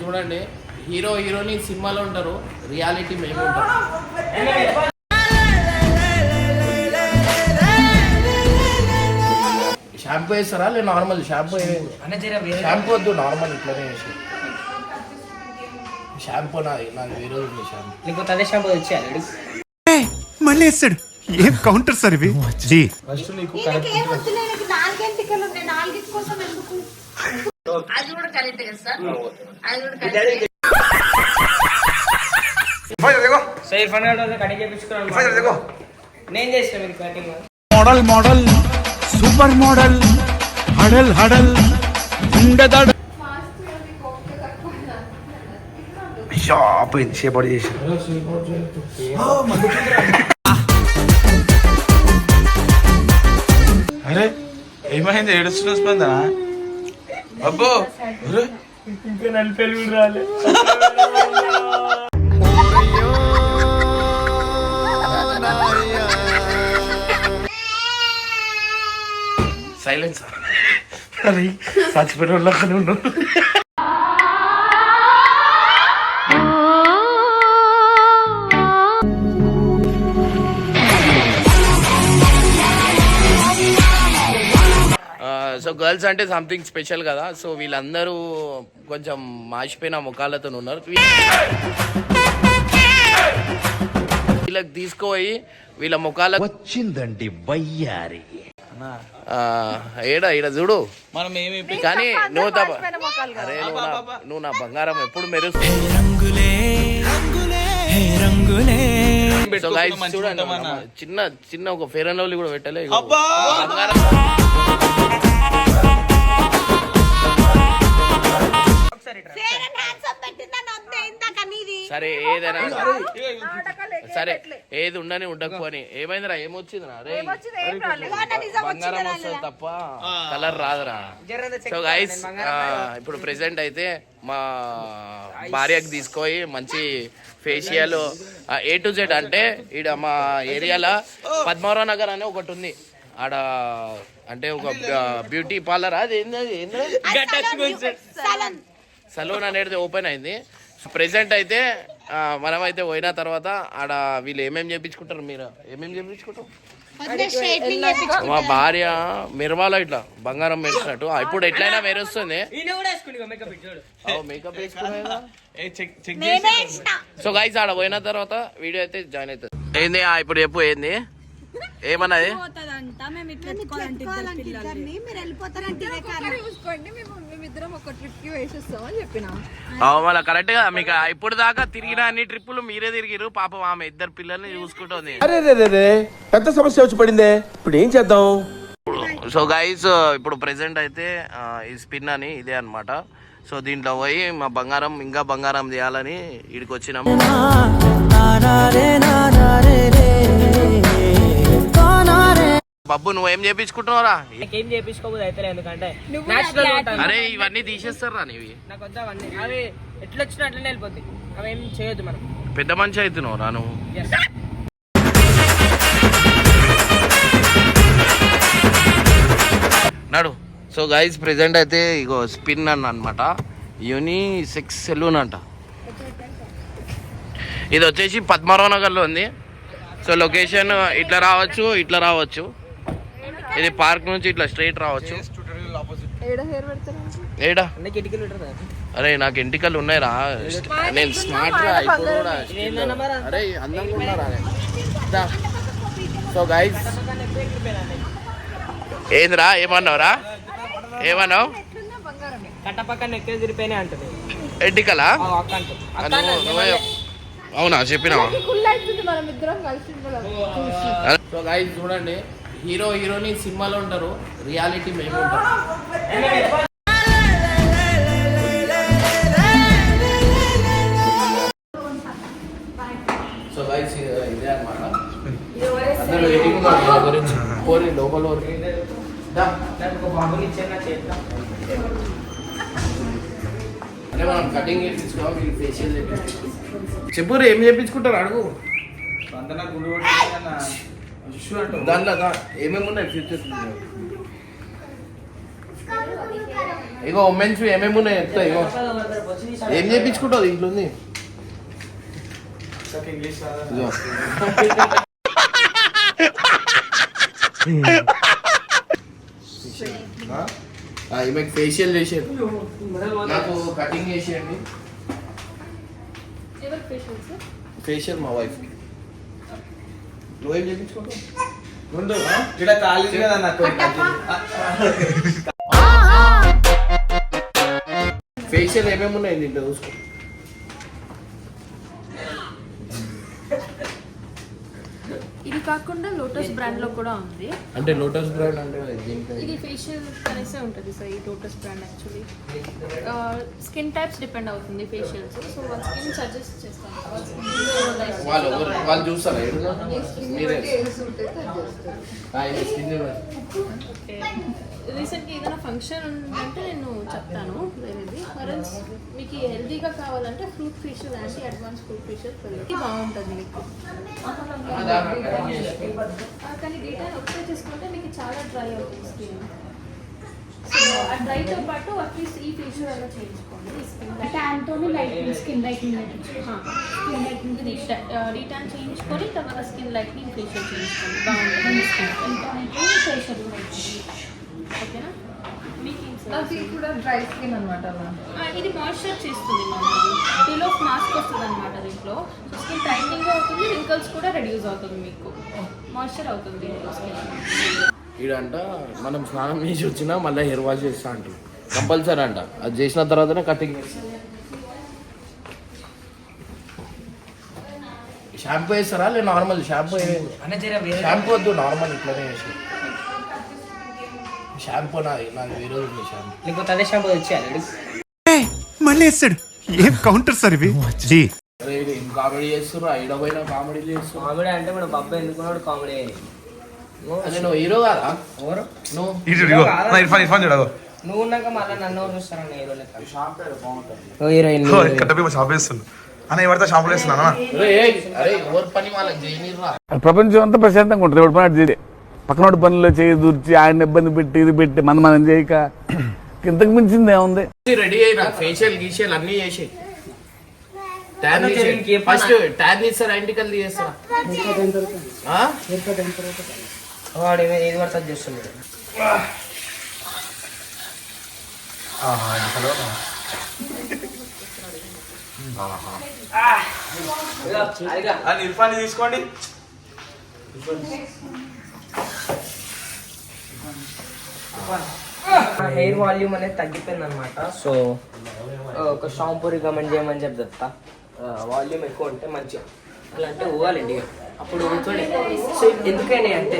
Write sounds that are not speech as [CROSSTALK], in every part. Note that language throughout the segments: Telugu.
చూడండి. హీరో హీరోని సినిమాలో ఉంటారు. రియాలిటీ మేము ఉంటాం. షాంపూ వేస్తారా? లేదు నార్మల్ షాంపూ అన్న జర వేరే షాంపూ వద్దు నార్మల్ ఇట్లనే వేసి. షాంపూ నాది నాకు వేరే ఉంది షాంపూ లేకపోతే అదే షాంపూ తెచ్చేయాలి మళ్ళీ వేస్తాడు. ఏం కౌంటర్ సార్ ఇవి? జీ. ఫస్ట్ నీకు నాలుగింటి కోసం ఎందుకు? అది కూడా కరెక్ట్ కదా సార్? అది కూడా కరెక్ట్. సో ఇర్ఫాన్ గారు కటింగ్ చేయించుకున్నాను నేను చేసిన మీకు cutting? Model model super model హడల్ హడల్ ఉండదడ పోయింది. చేపడి చేసి. అరే ఏమైంది? ఏడుస్తున్నా స్పందన? అబ్బో! అరే! సైలెన్స్? అరే చచ్చిపోయిన వాళ్ళకనే ఉన్నావు సో గర్ల్స్ అంటే సంథింగ్ స్పెషల్ కదా. సో వీళ్ళందరూ కొంచెం మాసిపోయిన ముఖాలతో ఉన్నారు. వీళ్ళకి తీసుకుపోయి వీళ్ళ ముఖాల వచ్చిందండి వయ్యారి. ఏడా ఈడ చూడు. మనం ఏమి కానీ నువ్వు తప్ప అరే నువ్వు నా- నువ్వు నా బంగారం ఎప్పుడు guys, చూడండి చిన్న చిన్న ఒక ఫేర్ అండ్ లవ్లీ కూడా పెట్టలే ఇగో. బంగారం. సరే ఏదైనా సరే. ఏది ఉండని ఉండకపోని ఏమైందిరా? ఏమొచ్చిందిరా? రే ఇవాళ నిజం బంగారం వస్తుంది తప్ప. కలర్ రాదురా. సో గైస్ ఇప్పుడు ప్రెసెంట్ అయితే మా భార్యకి తీసుకొని మంచి ఫేషియల్ ఏ టు జెడ్ అంటే ఈడ మా ఏరియాలో పద్మారావు నగర్ అని ఒకటి ఉంది. ఆడ అంటే ఒక బ్యూటీ పార్లర్ అది ఏంది అది? ఏంది? సలన్ సలూన్ అనేది ఓపెన్ అయింది. ప్రెసెంట్ అయితే మనమైతే పోయిన తర్వాత ఆడ వీళ్ళు ఏమేమి చేయించుకుంటారు మీరు? ఏమేమి చేయించుకుంటారు మా భార్య మెరవాలో ఇట్లా బంగారం మెరిసినట్టు. ఆ, ఇప్పుడు ఎట్లయినా మెరుస్తుంది. సో గైస్ ఆడ పోయిన తర్వాత వీడియో అయితే జాయిన్ అవుతుంది. ఏంది ఆ, ఇప్పుడు చెప్పు ఏంది? ఏమన్నది మళ్ళీ కరెక్ట్గా మీకు ఇప్పుడు దాకా తిరిగిన అన్ని ట్రిప్పులు మీరే తిరిగిరు పాపం ఆమె ఇద్దరు పిల్లల్ని చూసుకుంటుంది. పెద్ద సమస్య వచ్చి పడిందే. ఇప్పుడు ఏం చేద్దాం? సో గైస్ ఇప్పుడు ప్రెసెంట్ అయితే ఈ స్పిన్ అని ఇదే అన్నమాట. సో దీంట్లో పోయి మా బంగారం ఇంకా బంగారం చేయాలని ఇడికి వచ్చినాం. బబ్బు నువ్వేం చేపించుకుంటున్నారా నాకేం చేయించుకోబోదు అయితే ఎందుకంటే నేచురల్ ఉంటాను అరే ఇవన్నీ తీసేస్తారా నీవి? నాకు వద్దా అవన్నీ. అవి ఎట్లా వచ్చినా అట్లనే వెళ్ళిపోతాయి అవి ఏం చేయొద్దు మనం. పెద్ద మనిషి అవుతున్నావు రా నువ్వు. Yes. నడు సో గైస్ ప్రెసెంట్ అయితే ఇగో స్పిన్ అన్న అనమాట యూని సిక్స్ సెలూన్ అంట. ఇది వచ్చేసి పద్మారావు నగర్లో ఉంది. సో లొకేషన్ ఇట్లా రావచ్చు ఇట్లా రావచ్చు. ఇది పార్క్ నుంచి ఇట్లా స్ట్రైట్ రావచ్చు. ఏడ అరే నాకు ఎంటికలు ఉన్నాయిరా. నేను స్మార్ట్గా ఇప్పుడు కూడా? అరే అందంగా ఉన్నారా. సో గైస్ ఏందిరా? ఏమన్నావురా? ఏమన్నావు? నేను అవునా? చెప్పినావా. సో గైస్ చూడండి. హీరో హీరోని సినిమాలో ఉంటారు. రియాలిటీ మేము ఉంటాం. సో గైస్ ఇదే అన్నమాట. అందరూ వెయిటింగ్ ఉన్నారు గురించి. కోరి లోపల అంటే మనం కటింగ్ వీళ్ళు ఫేషియల్ చెప్పు ఏం చేయించుకుంటారు అడుగు. గుండు కొట్టిందన్న ఇష్యూ అంటావు దాంట్లో దా ఏమేమి ఉన్నాయి ఫ్యూచర్స్ ఇగో ఉమెన్స్ ఏమేమి ఉన్నాయి చెప్తా ఇగో. ఏం చేయించుకుంటావు ఇంట్లో ఉంది? ఇంగ్లీష్ ఇదిగో. ఆ, ఈమెకి ఫేషియల్ చేసేది నాకు కటింగ్ చేసేయండి. ఎవరు పేషెంట్స్ ఫేషియల్ మా వైఫ్ నువ్వేం చేయించుకుంటావు ముందు ఇక్కడ ఖాళీ కదా నాకు ఫేషియల్ ఏమేమి ఉన్నాయి దీంట్లో చూసుకో ఇది కాకుండా లోటస్ బ్రాండ్లో కూడా ఉంది. అంటే లోటస్ బ్రాండ్ అంటే ఇది ఫేషియల్ కనేసే ఉంటుంది సార్ ఈ Lotus brand actually skin types depend అవుతుంది ఫేషియల్స్ సో వాళ్ళ స్కిన్ సజెస్ట్ చేస్తాం వాళ్ళ వాళ్ళు చూస్తారా? మీరే. skin రీసెంట్గా ఏదైనా ఫంక్షన్ ఉందంటే నేను చెప్తాను వేరేది మరల్స్ మీకు హెల్తీగా కావాలంటే fruit facial anti advance fruit facial బాగుంటుంది మీకు. కానీ డీటెయిల్ ఒకటే చేసుకుంటే మీకు చాలా డ్రై అవుతుంది స్కిన్. సో ఆ డ్రైతో పాటు అట్లీస్ట్ ఈ ఫేషియల్ అలా చేయించుకోండి స్కిన్ ట్యాన్ తోని light skin lighting skin lightning రీటాన్ చేయించుకొని తర్వాత స్కిన్ లైట్నింగ్ ఫేషియల్ చేయించుకోండి. బాగుంటుంది. స్కిన్ ఫేషియల్ ఓకేనా? అది కూడా డ్రై స్కిన్ అనమాట ఇది మాయిశ్చర్ చేస్తుంది బిలో మాస్క్ వస్తుంది అనమాట దీంట్లో. సో స్కిన్ టైటింగ్ అవుతుంది రింకల్స్ కూడా రెడ్యూస్ అవుతుంది మీకు. మాయిశ్చర్ అవుతుంది ఈడంట మనం స్నానం చేసి వచ్చినా మళ్ళీ హెయిర్ వాష్ చేస్తా అంటారు కంపల్సరీ అంట. అది చేసిన తర్వాతనే కటింగ్ షాంపూ వేస్తారా? లేదు నార్మల్ షాంపూ షాంపూ వద్దు నార్మల్ ఇట్లనే వేసి షాంపూ నాది నాకు వేరే ఉంది షాంపూ. లేకపోతే అదే షాంపూ మళ్ళీ వేస్తాడు. ఏం కౌంటర్ సార్ ఇవి? జీ అరే ఇది ఏం కామెడీ చేస్తున్నారు ఐడ పోయినా కామెడీ చేస్తున్నారు కామెడీ అంటే మన బాబా ఎందుకున్నాడు కామెడీ? అదే నువ్వు హీరో కాదా? ఎవరు? నువ్వు? ఇర్ఫాన్ ఇర్ఫాన్ చూడగో నువ్వు ఉన్నాక మళ్ళీ నన్ను ఎవరు చూస్తారన్న హీరో లెక్క? హీరోయిన్ షాప్ వేస్తుంది అన్న ఎవరితో షాంపూ వేస్తున్నాను అరే ఏయ్, అరే ఎవరి పని వాళ్ళకి చేయనిర్రా? ప్రపంచం అంతా ప్రశాంతంగా ఉంటుంది ఎవడు పని చేసి పక్కనోడి పనుల్లో చేయి దూర్చి ఆయన ఇబ్బంది పెట్టి ఇది పెట్టి మన మనం చేయక. ఇంతకు మించింది ఏముంది? రెడీ అయినా ఫేషియల్ గీషియల్ అన్ని చేసి? ఫస్ట్ ట్యాన్ తీస్తారా ఇంటికల్ తీస్తారా? వాడు ఏదో- చేస్తున్నాడు. తీసుకోండి. హెయిర్ వాల్యూమ్ అనేది తగ్గిపోయింది అనమాట సో ఒక షాంపూ రికమెండ్ చేయమని చెప్పి చెప్తా. వాల్యూమ్ ఎక్కువ ఉంటే మంచిగా. అలా అంటే ఊగాలండి అప్పుడు ఊగుతుంది సో ఎందుకని అంటే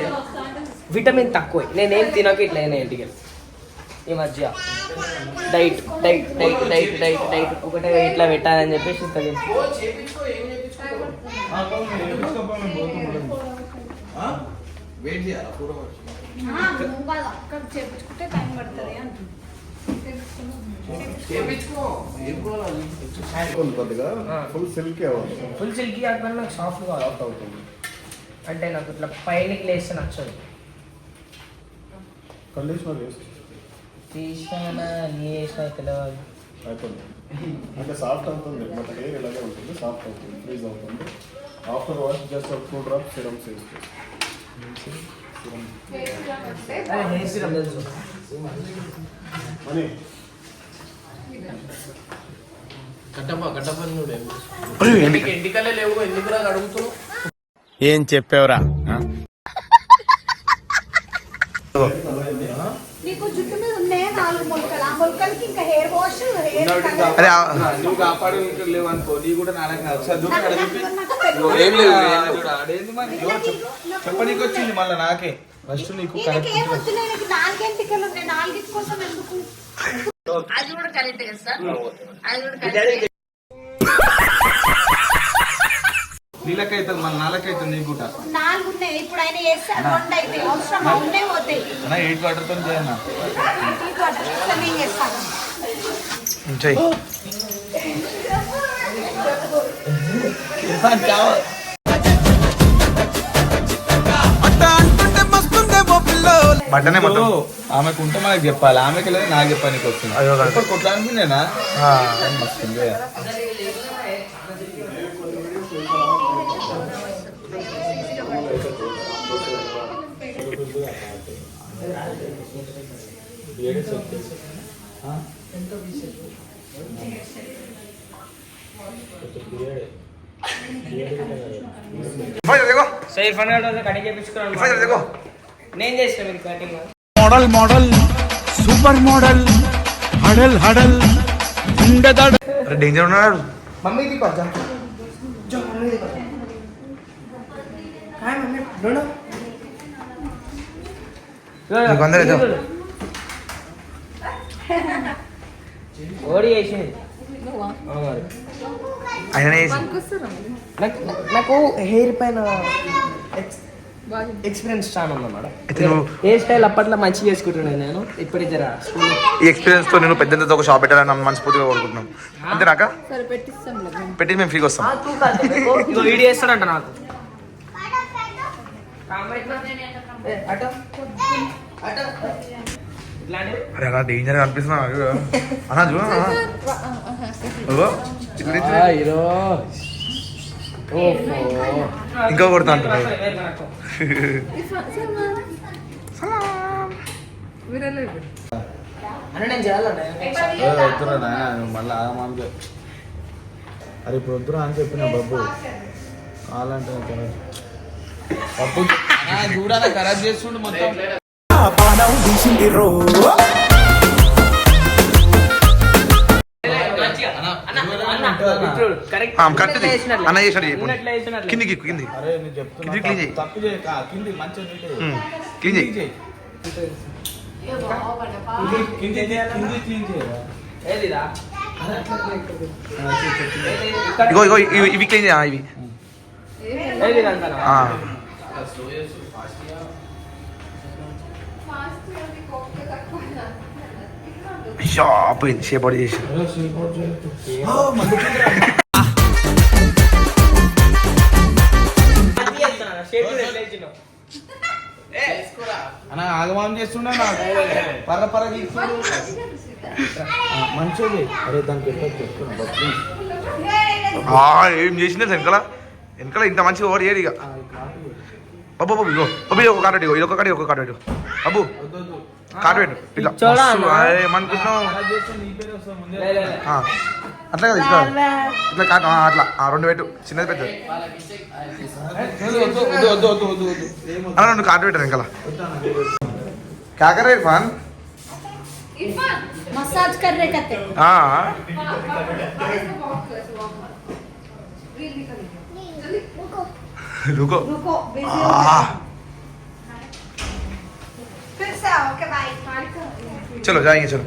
విటమిన్ తక్కువ. నేనేం తినక ఇట్లా అయినా ఇంటికి ఈ మధ్య. Diet diet diet diet diet diet ఒకటే ఇట్లా పెట్టాలని చెప్పేసి ఇంత వెయిట్ చేయాలా? పూర అక్కడ చేపించుకుంటే టైం పడుతుంది అంటుంది చేపించుకో. ఏం కావాలి? ఫుల్ సిల్క్ ఫుల్ సిల్కీ కాకపోయినా నాకు సాఫ్ట్గా అవుట్ అవుతుంది. అంటే నాకు ఇట్లా పైనకి లేస్తే నచ్చదు. కండిషనర్ వేస్ట్ తీసినా నీ వేసినా తెలియదు అయిపోయింది. అంటే సాఫ్ట్ అవుతుంది. మన హెయిర్ ఇలాగే ఉంటుంది. సాఫ్ట్ అవుతుంది. ఫ్రీజ్ అవుతుంది. After wash just two drop serum waste అదే ఏం చేస్తున్నావు? చెప్పావురా నీకు జుట్టు మీద నాలుగు మొలకలు. ఆ మొలకలకి ఇంకా హెయిర్ వాష్ హెయిర్ అరే నువ్వు కాపాడు లేవు అనుకో నీ కూడా నాలుగు కాదు. సార్ చూడు అక్కడ చూపి ఏం లేదు ఏం లేదు చూడు ఆడేంది మరి? చెప్పనీకి వచ్చింది మళ్ళీ నాకే. ఫస్ట్ నీకు ఈయనకి ఏం వద్దులే ఈయనకి నాలుగెంటికలు ఉన్నాయి. నాలుగింటి కోసం ఎందుకు? అది కూడా కరెక్ట్ కదా సార్? అది కూడా కరెక్ట్ నీళ్ళకైతే మళ్ళీ నాలుగైతుంది నీకు కూడా నాలుగు ఉన్నాయి ఇప్పుడు ఆయన వేస్తారు రెండు అయితే అవసరం ఉండే పోతాయి. అన్న ఎయిట్ చేయన్న వాటర్ నేను చేస్తాను చెయ్యి బట్టనే మొత్తం ఆమెకు ఉంటే మనకు చెప్పాలి. ఆమెకి లేదు నాకు చెప్పానికి వస్తుంది. ఇప్పుడు కొట్లానికి నేనా వస్తుంది సో ఈ ఫన్ కటింగ్ చేయించుకున్నాను నేను చేసిన మీరు cutting. Model model super model హడల్ హడల్ ఉండదడ డేంజర్ ఉన్నాడు. జో మమ్మీ డోడో నీకు అందరూ ఇద్దాం. [LAUGHS] ఓడి చేసింది. ఆయన నాకు నాకు హెయిర్ పైన ఎక్స్పీరియన్స్ చాలా అయితే నువ్వు హెయిర్ స్టైల్ అప్పట్లో మంచిగా చేసుకుంటున్నాను నేను ఇప్పుడు జర ఈ ఎక్స్పీరియన్స్తో నేను పెద్ద ఒక షాప్ పెట్టాలని మనస్ఫూర్తిగా కోరుకుంటున్నాం. అంతేనాక సరే పెట్టిస్తాం పెట్టి మేము ఫ్రీగా వస్తాం. వీడియో చేస్తాడంట నాకు. అటో. అటో. అరే అలా డేంజర్ అనిపిస్తున్నా అన్నా చూ హీరో ఇంకా కొడతా అంటున్నాడు వద్దురా నాయన మళ్ళీ అరే ఇప్పుడు వద్దురా అని చెప్పిన బాబు. కావాలంటే పప్పు చూడాలి ఖరాబ్ చేస్తుండు మొత్తం. ఆ, కరెక్ట్ ఇది. అన్న చేసినట్లే. కిందికి కింది చేయి. కింది చేయి. క్లీన్ చేయి చేయి. క్లీన్ ఏదిరా ఇగో ఇగో ఇవి- క్లీన్ చేయ ఇవి. అయ్యో, పోయింది అవుట్ చేసి అన్న ఆగమానం చేస్తుండ పర్ర పర్ర మంచిది అరే దానికి ఏం చేసిందే వెనకాల? వెనకాల ఇంత మంచిగా ఓడి ఏడు ఇక. బాబు బాబు ఇగో బాబు ఒక కార్డు పెట్టు, ఇది ఒక ఇది ఒక కార్డు పెట్టు. బాబు కార్డు పెట్టు ఇట్లా చూడా మస్తు, అన్న. అరే, ఏమనుకుంటున్నావు లే, లే, లే. ఆ, అట్లా కదా ఇట్లా ఇట్లా కార్డు ఆ, అట్లా ఆ, రెండు పెట్టు చిన్నది పెద్ద వద్దు వద్దు వద్దు వద్దు వద్దు అలా రెండు కార్డు పెట్టారు వెనకాల కాకరే ఫాన్ मसाज कर रहे कहते ఆ, रुको रुको चलो जाएंगे चलो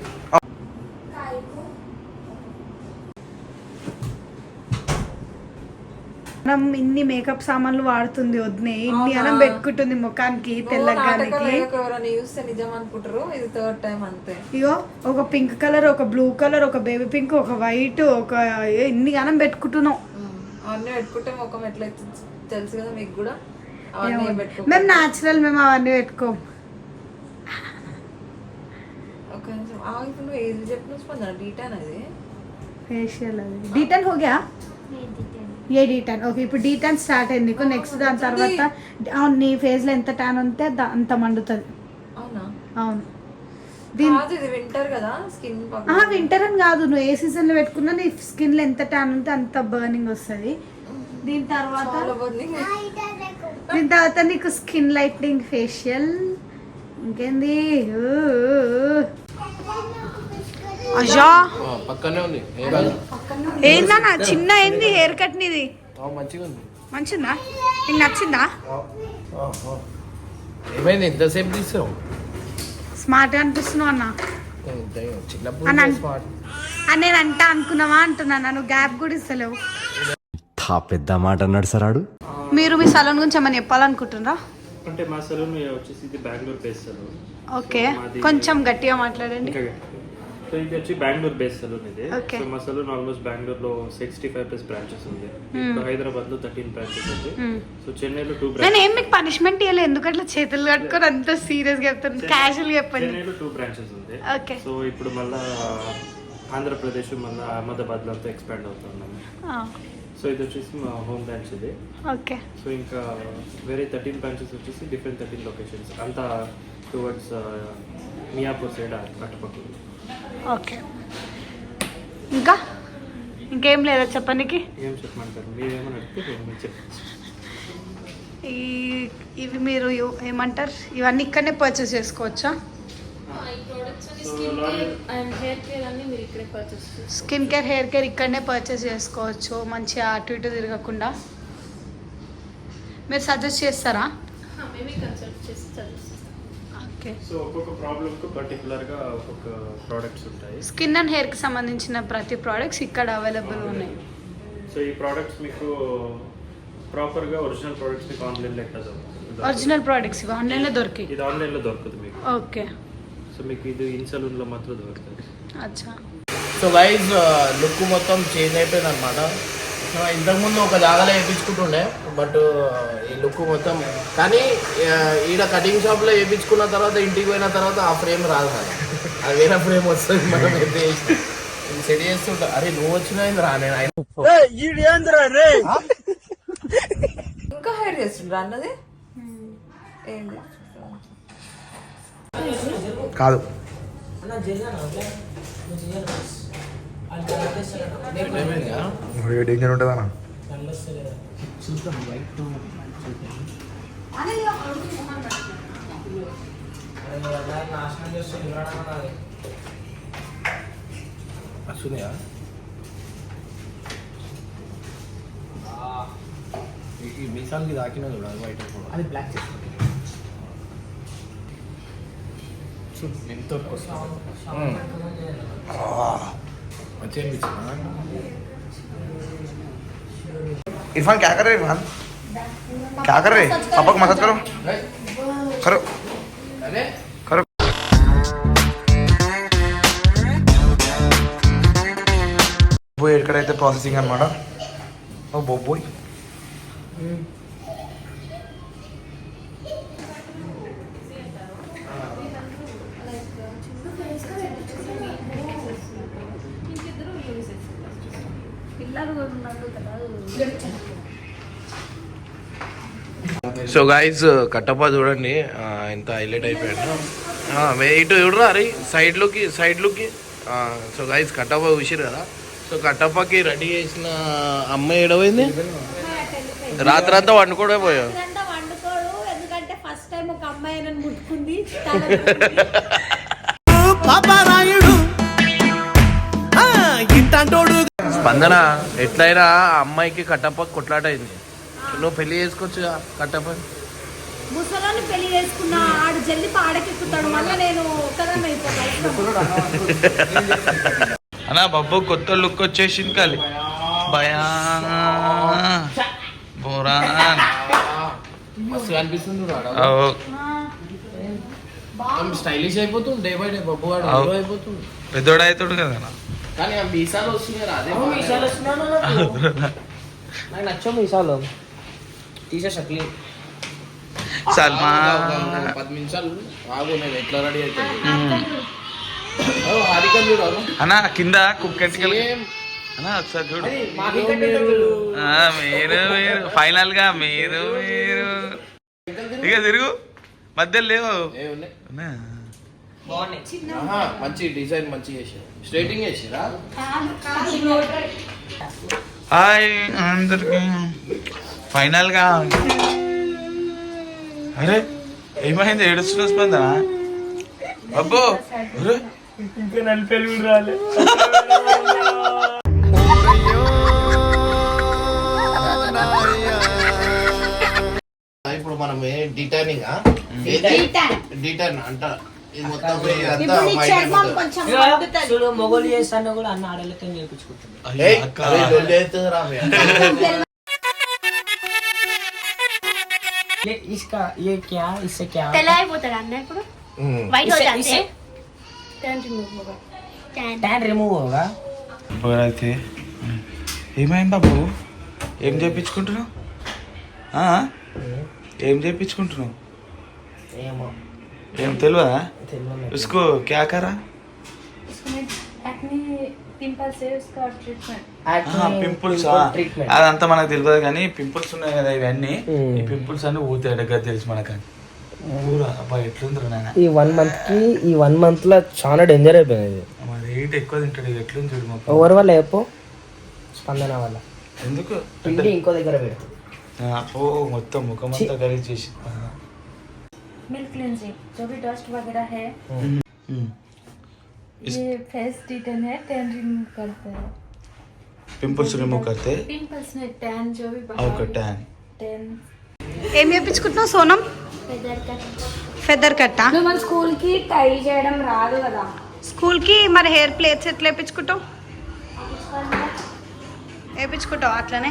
మనం ఇన్ని మేకప్ సామాన్లు వాడుతుంది వద్దునే ఇన్ని అనం పెట్టుకుంటుంది ముఖానికి తెల్లగానికి ఎవరైనా చూస్తే నిజం అనుకుంటారు ఇది థర్డ్ టైం అంతే ఇగో ఒక పింక్ కలర్ ఒక బ్లూ కలర్ ఒక బేబీ పింక్ ఒక వైట్ ఒక ఏ, ఇన్ని గనం పెట్టుకుంటున్నాం అవన్నీ పెట్టుకుంటే ముఖం ఎట్లయితే తెలుసు కదా మీకు కూడా అవన్నీ ఏమో. పెట్టుకో మేము న్యాచురల్ మేము అవన్నీ పెట్టుకోం ఒక ఫేషియల్ అది. డీటాన్ హోగ్యా? ఏ డీటాన్ ఓకే ఇప్పుడు డీటాన్ స్టార్ట్ అయింది. నెక్స్ట్ దాని తర్వాత అవును నీ ఫేస్లో ఎంత ట్యాన్ ఉంటే అంత మండుతుంది. అవునా? అవును. వింటర్ కదా స్కిన్ వింటర్ అని కాదు. నువ్వు ఏ సీజన్లో పెట్టుకున్నా నీ స్కిన్లో ఎంత ట్యాన్ ఉంటే అంత బర్నింగ్ వస్తుంది. దీని తర్వాత దీని తర్వాత నీకు స్కిన్ లైట్నింగ్ ఫేషియల్ ఇంకేంది? ఆ, పక్కనే ఉంది. ఏందన్నా? చిన్న ఏంది హెయిర్ కట్ నీది? ఆ, మంచిగా ఉంది. మంచిదా నీకు నచ్చిందా? ఏమైంది? ఎంతసేపు తీసావు? స్మార్ట్గా అనిపిస్తున్నావు అన్న. అని నేను అంటా అనుకున్నావా అంటున్నా. నువ్వు గ్యాప్ కూడా ఇస్తలేవు. పెద్ద మాట అన్నాడు సరాడు మీరు మీ సలూన్ గురించి ఏమైనా చెప్పాలనుకుంటున్నారా? అంటే మా సలూన్ వచ్చేసి బెంగళూరు బేస్ సలూన్. ఓకే. కొంచెం గట్టిగా మాట్లాడండి. సో ఇది వచ్చి బెంగళూరు బేస్ సలూన్ ఇది. సో మా సలూన్ ఆల్మోస్ట్ బెంగళూరు లో సిక్స్టీ ఫైవ్ ప్లస్ బ్రాంచెస్ ఉంది హైదరాబాద్లో థర్టీన్ బ్రాంచెస్ ఉంది సో చెన్నైలో టూ నేను ఏం మీకు పనిష్మెంట్ ఇవ్వలేదు ఎందుకు అట్లా చేతులు కట్టుకొని అంత సీరియస్గా చెప్తాను క్యాజువల్ చెప్పండి. చెన్నైలో టూ బ్రాంచెస్ ఉంది. సో ఇప్పుడు మళ్ళా ఆంధ్రప్రదేశ్ మళ్ళీ అహ్మదాబాద్లో అంతా ఎక్స్పాండ్ అవుతున్నాం సో ఇది వచ్చేసి మా హోమ్ బ్రాంచ్ ఇది. ఓకే సో ఇంకా వేరే థర్టీన్ బ్రాంచెస్ వచ్చేసి డిఫరెంట్ థర్టీన్ లొకేషన్స్ అంతా టువర్డ్స్ మియాపూర్ సైడ్ అటుపక్కల ఓకే. ఇంకా? ఇంకేం లేదా చెప్పడానికి ఈ ఇవి మీరు ఏమంటారు? ఇవన్నీ ఇక్కడనే పర్చేస్ చేసుకోవచ్చా? ఈ ప్రోడక్ట్స్ అన్ని skin care and hair care అన్ని మీరు ఇక్కడే పర్చేస్ చేసుకోవచ్చు. స్కిన్ కేర్ హెయిర్ కేర్ ఇక్కడనే పర్చేస్ చేసుకోవచ్చు. మంచిగా అటు ఇటు తిరగకుండా. మీరు సజెస్ట్ చేస్తారా? సో ఒక్కొక్క ప్రాబ్లమ్కి పర్టికులర్గా ఒక్కొక్క ప్రోడక్ట్స్ ఉంటాయి. స్కిన్ అండ్ హెయిర్కి సంబంధించిన ప్రతి ప్రోడక్ట్స్ ఇక్కడ అవైలబుల్ ఉన్నాయి. సో ఈ ప్రోడక్ట్స్ మీకు ప్రాపర్గా ఒరిజినల్ ప్రోడక్ట్స్ మీకు ఆన్లైన్లో ఎట్లా దొరుకుతుంది? ఒరిజినల్ ప్రోడక్ట్స్ ఇవి ఆన్లైన్లో దొరికి ఇది ఆన్లైన్లో దొరుకుతుంది మీకు. ఓకే సో మీకు ఇది ఇన్ సలూన్లో మాత్రం దొరుకుతుంది. అచ్చా. సో గైజ్ లుక్ మొత్తం చేంజ్ అయిపోయింది అనమాట ఇంతకుముందు ఒక జాగాలో వేయించుకుంటుండే బట్ ఈ లుక్ మొత్తం. కానీ ఈడ కటింగ్ షాప్లో వేయించుకున్న తర్వాత ఇంటికి పోయిన తర్వాత ఆ ఫ్రేమ్ రాదు కదా అది వేరే ఫ్రేమ్ వస్తుంది మనం అయితే సెట్ చేస్తుంటా. అరే నువ్వు వచ్చినా రా నేను ఆయన ఇంకా హెయిర్ చేస్తుండ్రా అన్నది? ఏంది కాదు ఏమైందా? డేంజర్ ఉంటుందన్నా. వస్తున్నాయా ఈ- మీసాలకి దాకినా చూడాలి వైట్ అది బ్లాక్ చూడు ఎంత इरफान क्या कर रहे हैं इरफान क्या कर रहे हैं पापा को मदद करो करो అదే करो బొబ్బోయ్ ఎక్కడైతే ప్రాసెసింగ్ అనమాట ఓ బొబ్బోయ్ సో గాయస్ కట్టప్ప చూడండి. ఎంత హైలైట్ అయిపోయాడు ఇటు చూడరా అరే సైడ్లోకి సైడ్లోకి సో గాయస్ కట్టప్ప చూసిరు కదా. సో కట్టప్పకి రెడీ చేసిన అమ్మాయి ఏడవైంది? రాత్రంతా వండుకోవడే పోయావు. ఇదంతా వండుకోడు ఎందుకంటే ఫస్ట్ టైం ఒక అమ్మాయి నన్ను ముట్టుకుంది. స్పందన ఎట్లయినా ఆ అమ్మాయికి కట్టప్ప కొట్లాట అయింది నువ్వు పెళ్ళి చేసుకోవచ్చు కట్టప్ప. ముసలాన్ని పెళ్ళి చేసుకున్న ఆడు జల్ది పాడకెక్కుతాడు మళ్ళీ నేను ఒక్కదాన్ని అన్నా బాబు కొత్త లుక్ వచ్చేసింది కాలి. భయా. బోరాన్. స్టైలిష్ అయిపోతుంది డే బై డే బొబ్బు వాడు అయిపోతుంది. పెద్దోడు అవుతాడు కదా. కానీ ఆ మీసాలు వస్తున్నాయి అదే మీసాలు వచ్చినా నాకు. నచ్చో మీసాలు. తీసేసా క్లీన్ సల్మాన్ పది నిమిషాలు. ఆగు నేను ఎట్లా రెడీ అవుతాను హారికన్ చూడు అన్న కింద కుక్కెట్టుకెళ్ళి అన్న ఒకసారి చూడు. మీరు మీరు. ఫైనల్గా మీరు మీరు. ఇక తిరుగు. మధ్యలో లేవు. మంచి డిజైన్ మంచి చేసారు. స్ట్రైటింగ్ చేసిరా? హాయ్ అందరికి. ఫైనల్గా అరే ఏమైంది? ఏడుస్తున్న స్పందన? అబ్బో! ఇంకా నన్ను పెళ్ళి రాలే. ఇప్పుడు మనం ఏ డిటైనింగ్ డిటైన్ అంట. మొగలు చేస్తాను కూడా అన్న ఆడలతో నేర్పించుకుంటున్నాను [LAUGHS] [LAUGHS] इसका ये क्या इससे क्या తెల్ల అయిపోతాడు అన్న ఇప్పుడు ఉమ్. వైట్ इससे- हो जाते इससे- हैं टर्न रिमूव होगा ట్యాన్ రిమూవ్ అవగా అయితే ఏమైంది బాబు ఏం చేయించుకుంటున్నావు ఆ? ఏం చేయించుకుంటున్నావు ఏమో ఏం తెలియదా తెలియదు ఉస్కో క్యా కరా పింపల్స్ उसका ट्रीटमेंट పింపుల్స్ ట్రీట్మెంట్ అదంతా మనకు తెలియదు కానీ పింపుల్స్ ఉన్నాయి కదా ఇవన్నీ Hmm. ఈ పింపుల్స్ అన్ని ఊతాయి దగ్గర తెలుసు మనకని ఊరా అబ్బా ఎట్లుందిరా నాయన ఈ వన్ మంత్ కి ఈ వన్ మంత్ లో చాలా డేంజర్ అయిపోయింది మరి వెయిట్ ఎక్కువ తింటాడు ఇక ఎట్లుంది చూడు మాకు ఎవరి వల్ల చెప్పు స్పందన వల్ల ఎందుకు పిండి ఇంకో దగ్గర పెట్టు ఆ, ఓ మొత్తం ముఖం అంతా గలీజ్ చేసి मिल्क क्लींजिंग जो भी डस्ट वगैरह है Hmm. ये फेस डिटेन है टैन रिमूव करते हैं పింపుల్స్ రిమూవ్ కడితే पिंपल्स में टैन जो भी ఒక ట్యాన్ टैन ఏం చేయించుకుంటున్నావు సోనం ఫెదర్ కట్టా నువ్వు మన స్కూల్ కి టై చేయడం రాదు కదా స్కూల్ కి మరి హెయిర్ ప్లేట్స్ ఎట్లా వేయించుకుంటావు వేయించుకుంటావు అట్లనే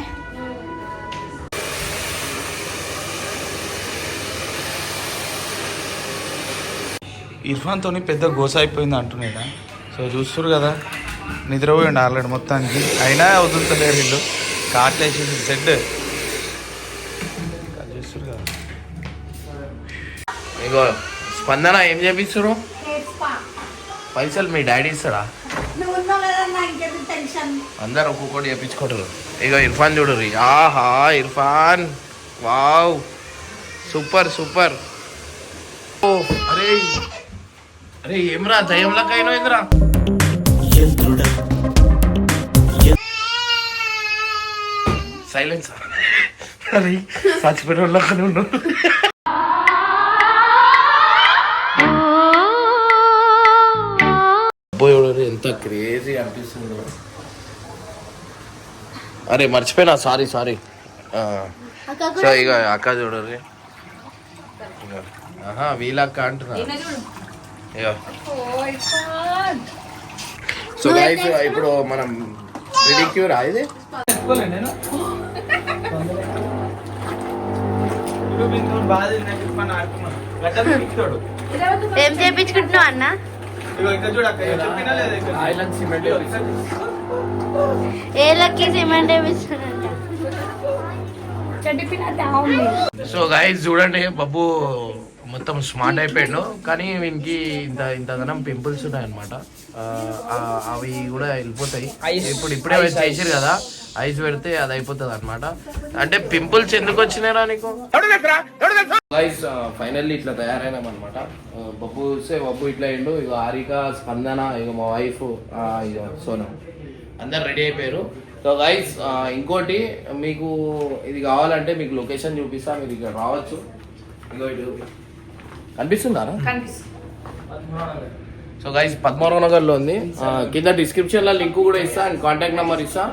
ఇర్ఫాన్తోని పెద్ద గోస అయిపోయింది అంటున్నాడా? సో చూస్తురు కదా నిద్రపోయిండు ఆల్రెడీ మొత్తానికి. అయినా వదులుతలేరు వీళ్ళు. కాట్లేసి సెడ్ చూస్తురు కదా. ఇగో స్పందన ఏం చేపిస్తురు పైసలు మీ డాడీ ఇస్తాడా? అందరు ఒక్కొక్కటి చేపించుకుంటారు. ఇగో ఇర్ఫాన్ చూడరు ఆహా ఇర్ఫాన్. వావ్. Super super. ఓ అరే అరే ఏమ్రా దయ్యంలాగా అయినా ఏందిరా సైలెన్స్? అరే చచ్చిపోయిన వాళ్ళకనే ఉన్నావు. ఎంత క్రేజీ అనిపిస్తుందో. అరే మర్చిపోయినా సారీ సారీ సో ఇక అక్క చూడరు వీళ్ళక్క అంటున్నా. సో గైస్ ఇప్పుడు మనం ప్రిడిక్యూరా ఇది? ఏం చేయించుకుంటున్నావు అన్న? ఏ లక్కీ సిమెంట్ సో గైస్ చూడండి బబ్బు మొత్తం స్మార్ట్ అయిపోయాడు. కానీ వీనికి ఇంత ఇంతగానం పింపుల్స్ ఉన్నాయన్నమాట. అవి కూడా వెళ్ళిపోతాయి. ఇప్పుడు ఇప్పుడే చేసారు కదా ఐస్ పెడితే అది అయిపోతుంది అనమాట అంటే పింపుల్స్ ఎందుకు వచ్చినాయిరా నీకు? గైస్ ఫైనల్లీ ఇట్లా తయారైనాం అనమాట బబ్బు చూస్తే బబ్బు ఇట్లా అయిండు. ఇక హారిక స్పందన ఇక మా వైఫ్ ఇక సోనం. అందరు రెడీ అయిపోయారు. సో గైస్ ఇంకోటి మీకు ఇది కావాలంటే మీకు లొకేషన్ చూపిస్తా. మీరు ఇక్కడ రావచ్చు. ఇగో ఇటు. కనిపిస్తుందారా సో గైస్ పద్మారావు నగర్లో ఉంది. ఆ, కింద డిస్క్రిప్షన్లో లింక్ కూడా ఇస్తా అండ్ కాంటాక్ట్ నెంబర్ ఇస్తా.